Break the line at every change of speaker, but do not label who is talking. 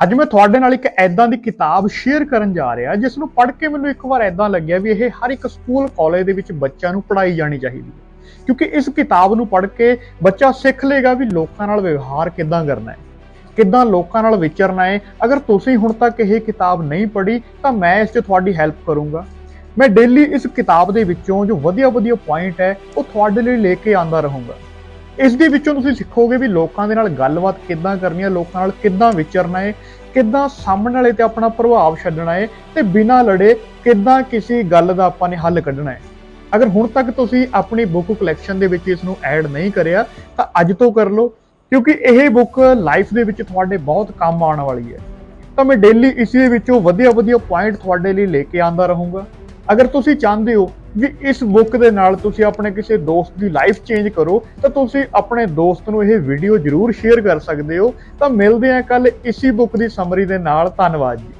ਅੱਜ ਮੈਂ ਤੁਹਾਡੇ ਨਾਲ ਇੱਕ ਐਦਾਂ ਦੀ ਕਿਤਾਬ ਸ਼ੇਅਰ ਕਰਨ ਜਾ ਰਿਹਾ, ਜਿਸ ਨੂੰ ਪੜ੍ਹ ਕੇ ਮੈਨੂੰ ਇੱਕ ਵਾਰ ਐਦਾਂ ਲੱਗਿਆ ਵੀ ਇਹ ਹਰ ਇੱਕ ਸਕੂਲ ਕਾਲਜ ਦੇ ਵਿੱਚ ਬੱਚਿਆਂ ਨੂੰ ਪੜ੍ਹਾਈ ਜਾਣੀ ਚਾਹੀਦੀ ਹੈ। ਕਿਉਂਕਿ ਇਸ ਕਿਤਾਬ ਨੂੰ ਪੜ੍ਹ ਕੇ ਬੱਚਾ ਸਿੱਖ ਲੇਗਾ ਵੀ ਲੋਕਾਂ ਨਾਲ ਵਿਵਹਾਰ ਕਿੱਦਾਂ ਕਰਨਾ ਹੈ, ਕਿੱਦਾਂ ਲੋਕਾਂ ਨਾਲ ਵਿਚਰਨਾ ਹੈ। ਅਗਰ ਤੁਸੀਂ ਹੁਣ ਤੱਕ ਇਹ ਕਿਤਾਬ ਨਹੀਂ ਪੜ੍ਹੀ, ਤਾਂ ਮੈਂ ਇਸ 'ਚ ਤੁਹਾਡੀ ਹੈਲਪ ਕਰੂੰਗਾ। ਮੈਂ ਡੇਲੀ ਇਸ ਕਿਤਾਬ ਦੇ ਵਿੱਚੋਂ ਜੋ ਵਧੀਆ ਵਧੀਆ ਪੁਆਇੰਟ ਹੈ, ਉਹ ਤੁਹਾਡੇ ਲਈ ਲੈ ਕੇ ਆਂਦਾ ਰਹੂੰਗਾ। ਇਸ ਦੇ ਵਿੱਚੋਂ ਤੁਸੀਂ ਸਿੱਖੋਗੇ ਵੀ ਲੋਕਾਂ ਦੇ ਨਾਲ ਗੱਲਬਾਤ ਕਿੱਦਾਂ ਕਰਨੀ ਹੈ, ਲੋਕਾਂ ਨਾਲ ਕਿੱਦਾਂ ਵਿਚਰਨਾ ਹੈ, ਕਿੱਦਾਂ ਸਾਹਮਣੇ ਵਾਲੇ ਤੇ ਆਪਣਾ ਪ੍ਰਭਾਵ ਛੱਡਣਾ ਹੈ ਤੇ ਬਿਨਾਂ ਲੜੇ ਕਿੱਦਾਂ ਕਿਸੇ ਗੱਲ ਦਾ ਆਪਾਂ ਨੇ ਹੱਲ ਕੱਢਣਾ ਹੈ। ਅਗਰ ਹੁਣ ਤੱਕ ਤੁਸੀਂ ਆਪਣੀ ਬੁੱਕ ਕਲੈਕਸ਼ਨ ਦੇ ਵਿੱਚ ਇਸ ਨੂੰ ਐਡ ਨਹੀਂ ਕਰਿਆ, ਤਾਂ ਅੱਜ ਤੋਂ ਕਰ ਲਓ, ਕਿਉਂਕਿ ਇਹ ਬੁੱਕ ਲਾਈਫ ਦੇ ਵਿੱਚ ਤੁਹਾਡੇ ਬਹੁਤ ਕੰਮ ਆਉਣ ਵਾਲੀ ਹੈ। ਤਾਂ ਮੈਂ ਡੇਲੀ ਇਸ ਦੇ ਵਿੱਚੋਂ ਵਧੀਆ ਵਧੀਆ ਪੁਆਇੰਟ ਤੁਹਾਡੇ ਲਈ ਲੈ ਕੇ ਆਂਦਾ ਰਹੂੰਗਾ। ਅਗਰ ਤੁਸੀਂ ਚਾਹੁੰਦੇ ਹੋ ਵੀ ਇਸ ਬੁੱਕ ਦੇ ਨਾਲ ਤੁਸੀਂ ਆਪਣੇ ਕਿਸੇ ਦੋਸਤ ਦੀ ਲਾਈਫ ਚੇਂਜ ਕਰੋ, ਤਾਂ ਤੁਸੀਂ ਆਪਣੇ ਦੋਸਤ ਨੂੰ ਇਹ ਵੀਡੀਓ ਜ਼ਰੂਰ ਸ਼ੇਅਰ ਕਰ ਸਕਦੇ ਹੋ। ਤਾਂ ਮਿਲਦੇ ਹਾਂ ਕੱਲ ਇਸੀ ਬੁੱਕ ਦੀ ਸਮਰੀ ਦੇ ਨਾਲ। ਧੰਨਵਾਦ ਜੀ।